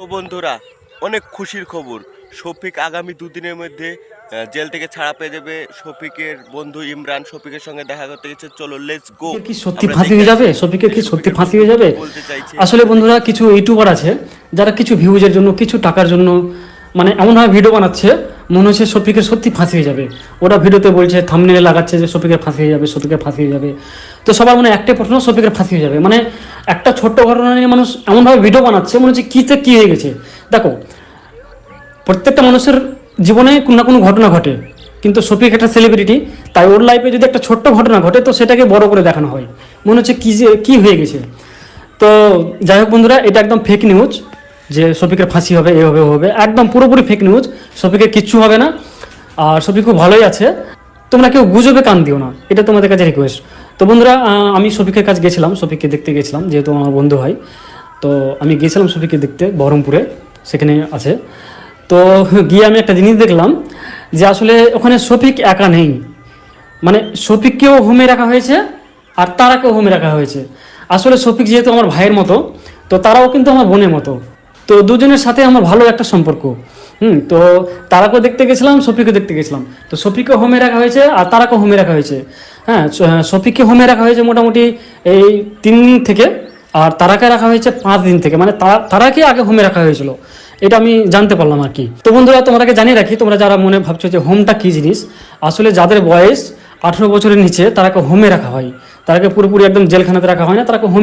তো বন্ধুরা অনেক খুশির খবর। শফিক আগামী দুদিনের মধ্যে জেল থেকে ছাড়া পেয়ে যাবে শফিকের বন্ধু ইমরান। শফিকের সঙ্গে দেখা করতে গেছে। চলো লেটস গো কি সত্যি ফাঁসি হয়ে যাবে? শফিকের কি সত্যি ফাঁসি হয়ে যাবে? আসলে বন্ধুরা কিছু ইউটিউবার আছে যারা কিছু ভিউজের জন্য কিছু টাকার জন্য মানে এমনভাবে ভিডিও বানাচ্ছে মনে হচ্ছে শফিকের সত্যি ফাঁসি হয়ে যাবে। ওরা ভিডিওতে বলছে থামনেলে লাগাচ্ছে যে শফিকের ফাঁসি হয়ে যাবে শফিকের ফাঁসি হয়ে যাবে। তো সবার মনে একটাই প্রশ্ন শফিকের ফাঁসি হয়ে যাবে। মানে একটা ছোট্ট ঘটনা নিয়ে মানুষ এমনভাবে ভিডিও বানাচ্ছে, মনে হচ্ছে কীতে কী হয়ে গেছে। দেখো, প্রত্যেকটা মানুষের জীবনে কোনো না কোনো ঘটনা ঘটে। কিন্তু শফিক একটা সেলিব্রিটি তাই ওর লাইফে যদি একটা ছোট্ট ঘটনা ঘটে, তো সেটাকে বড় করে দেখানো হয়। মনে হচ্ছে কী যে, কী হয়ে গেছে। তো যাই হোক বন্ধুরা, এটা একদম ফেক নিউজ যে শফিকের ফাঁসি হবে, এ হবে হবে। একদম পুরোপুরি ফেক নিউজ শফিকের কিচ্ছু হবে না। আর শফিক খুব ভালোই আছে। তোমরা কেউ গুজবে কান দিও না। এটা তোমাদের কাছে রিকোয়েস্ট তো বন্ধুরা আমি শফিকের কাছে গেছিলাম, শফিককে দেখতে গেছিলাম, যেহেতু আমার বন্ধু হয় তো আমি গেছিলাম শফিককে দেখতে, বহরমপুরে, সেখানে আছে। তো গিয়ে আমি একটা জিনিস দেখলাম, যে আসলে ওখানে শফিক একা নেই। মানে শফিককেও হোমে রাখা হয়েছে, আর তারাকেও হোমে রাখা হয়েছে। আসলে শফিক যেহেতু আমার ভাইয়ের মতো, তো তারাও কিন্তু আমার বোনের মতো। তো দুজনের সাথে আমার ভালো একটা সম্পর্ক। হুম, তো তারাকেও দেখতে গেছিলাম শফিকও দেখতে গেছিলাম। তো শফিককে হোমে রাখা হয়েছে আর তারাকেও হোমে রাখা হয়েছে। হ্যাঁ স- শফিককে হোমে রাখা হয়েছে মোটামুটি এই তিন দিন থেকে আর তারাকে রাখা হয়েছে পাঁচ দিন থেকে। মানে তারা, তারাকে আগে হোমে রাখা হয়েছিল। এটা আমি জানতে পারলাম আর কি। তো বন্ধুরা তোমাকে জানিয়ে রাখি, তোমরা যারা মনে ভাবছ যে হোমটা কী জিনিস, আসলে যাদের বয়স আঠেরো বছরের নিচে তারাকে হোমে রাখা হয়। তারাকে পুরোপুরি একদম জেলখানাতে রাখা হয় না, তারাকে হোমে